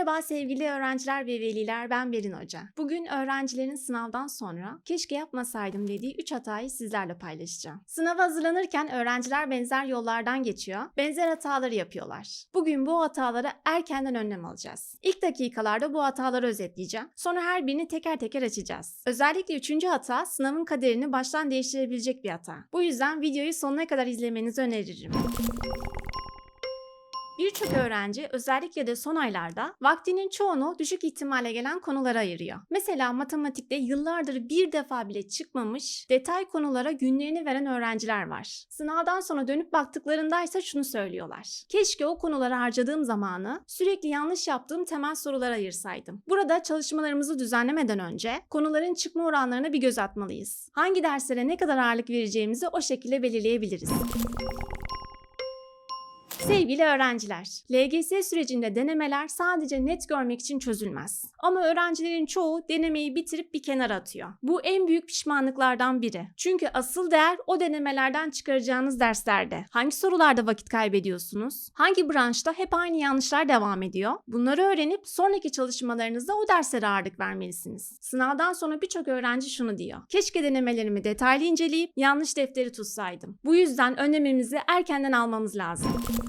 Merhaba sevgili öğrenciler ve veliler ben Berin Hoca. Bugün öğrencilerin sınavdan sonra keşke yapmasaydım dediği 3 hatayı sizlerle paylaşacağım. Sınava hazırlanırken öğrenciler benzer yollardan geçiyor, benzer hataları yapıyorlar. Bugün bu hatalara erkenden önlem alacağız. İlk dakikalarda bu hataları özetleyeceğim. Sonra her birini teker teker açacağız. Özellikle üçüncü hata sınavın kaderini baştan değiştirebilecek bir hata. Bu yüzden videoyu sonuna kadar izlemenizi öneririm. Birçok öğrenci özellikle de son aylarda vaktinin çoğunu düşük ihtimale gelen konulara ayırıyor. Mesela matematikte yıllardır bir defa bile çıkmamış detay konulara günlerini veren öğrenciler var. Sınavdan sonra dönüp baktıklarındaysa şunu söylüyorlar. Keşke o konulara harcadığım zamanı sürekli yanlış yaptığım temel sorulara ayırsaydım. Burada çalışmalarımızı düzenlemeden önce konuların çıkma oranlarına bir göz atmalıyız. Hangi derslere ne kadar ağırlık vereceğimizi o şekilde belirleyebiliriz. Sevgili öğrenciler, LGS sürecinde denemeler sadece net görmek için çözülmez. Ama öğrencilerin çoğu denemeyi bitirip bir kenara atıyor. Bu en büyük pişmanlıklardan biri. Çünkü asıl değer o denemelerden çıkaracağınız derslerde. Hangi sorularda vakit kaybediyorsunuz? Hangi branşta hep aynı yanlışlar devam ediyor? Bunları öğrenip sonraki çalışmalarınızda o derslere ağırlık vermelisiniz. Sınavdan sonra birçok öğrenci şunu diyor. Keşke denemelerimi detaylı inceleyip yanlış defteri tutsaydım. Bu yüzden önlemimizi erkenden almamız lazım.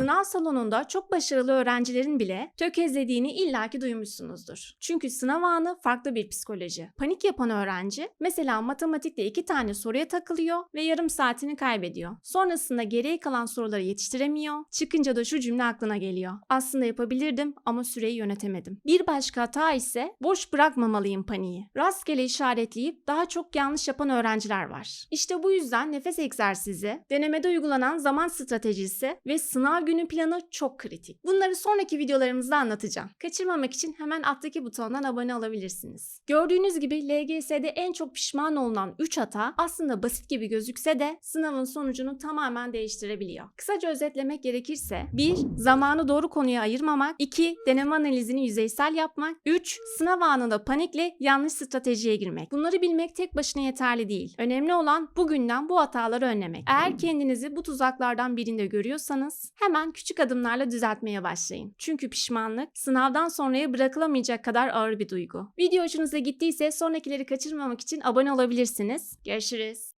Sınav salonunda çok başarılı öğrencilerin bile tökezlediğini illaki duymuşsunuzdur. Çünkü sınav anı farklı bir psikoloji. Panik yapan öğrenci mesela matematikte iki tane soruya takılıyor ve yarım saatini kaybediyor. Sonrasında geriye kalan soruları yetiştiremiyor. Çıkınca da şu cümle aklına geliyor. Aslında yapabilirdim ama süreyi yönetemedim. Bir başka hata ise boş bırakmamalıyım paniği. Rastgele işaretleyip daha çok yanlış yapan öğrenciler var. İşte bu yüzden nefes egzersizi, denemede uygulanan zaman stratejisi ve sınav günü planı çok kritik. Bunları sonraki videolarımızda anlatacağım. Kaçırmamak için hemen alttaki butondan abone olabilirsiniz. Gördüğünüz gibi LGS'de en çok pişman olunan 3 hata aslında basit gibi gözükse de sınavın sonucunu tamamen değiştirebiliyor. Kısaca özetlemek gerekirse 1. Zamanı doğru konuya ayırmamak 2. Deneme analizini yüzeysel yapmak 3. Sınav anında panikle yanlış stratejiye girmek. Bunları bilmek tek başına yeterli değil. Önemli olan bugünden bu hataları önlemek. Eğer kendinizi bu tuzaklardan birinde görüyorsanız hemen küçük adımlarla düzeltmeye başlayın. Çünkü pişmanlık sınavdan sonraya bırakılamayacak kadar ağır bir duygu. Video hoşunuza gittiyse sonrakileri kaçırmamak için abone olabilirsiniz. Görüşürüz.